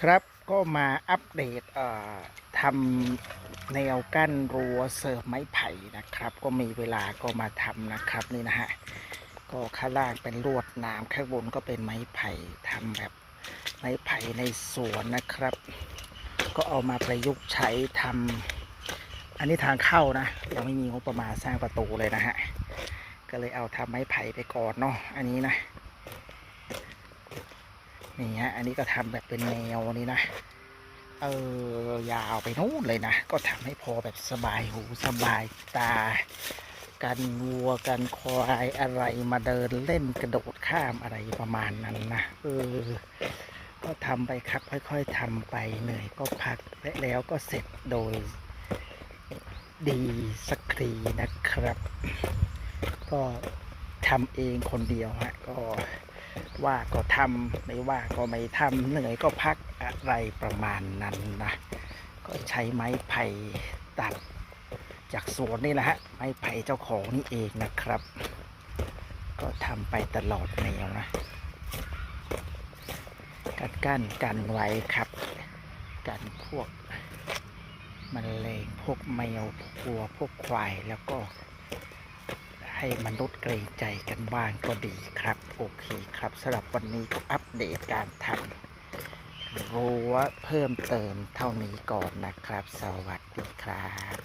ครับก็มาอัปเดตเอ่อทำแนวกั้นรั้วเสริมไม้ไผ่นะครับ ก็มีเวลาก็มาทำนะครับนี่นะฮะก็ข้างล่างเป็นลวดนามข้างบนก็เป็นไม้ไผ่ทำแบบไม้ไผ่ในสวนนะครับ ก็เอามาประยุกต์ใช้ทำอันนี้ทางเข้านะยังไม่มีงบประมาณสร้างประตูเลยนะฮะก็เลยเอาทำไม้ไผ่ไปก่อนเนาะอันนี้นะ นี่ฮะอันนี้ก็ทำแบบเป็นแนวนี้นะ เออยาวไปนู่นเลยนะ ก็ทำให้พอแบบสบายหูสบายตา กันวัวกันควายอะไรมาเดินเล่นกระโดดข้ามอะไรประมาณนั้นนะ เออ ก็ทำไปครับ ค่อย ๆทำไปเหนื่อยก็พักและแล้วก็เสร็จโดยดีสักทีนะครับ ก็ทำเองคนเดียวฮะก็ ว่าก็ทำไม่ว่าก็ไม่ทำเหนื่อยก็พักอะไรประมาณนั้นนะ ก็ใช้ไม้ไผ่ตัดจากสวนนี่แหละฮะไม้ไผ่เจ้าของนี่เองนะครับ ก็ทำไปตลอดแนวนะกันกั้นกันไว้ครับ กันพวกมแมลงพวกแมวพวกวัวพวกควายแล้วก็ ให้มนุษย์เกรงใจกันบ้างก็ดีครับ โอเคครับสำหรับวันนี้ก็อัปเดตการทำรั้วเพิ่มเติมเท่านี้ก่อนนะครับ สวัสดีครับ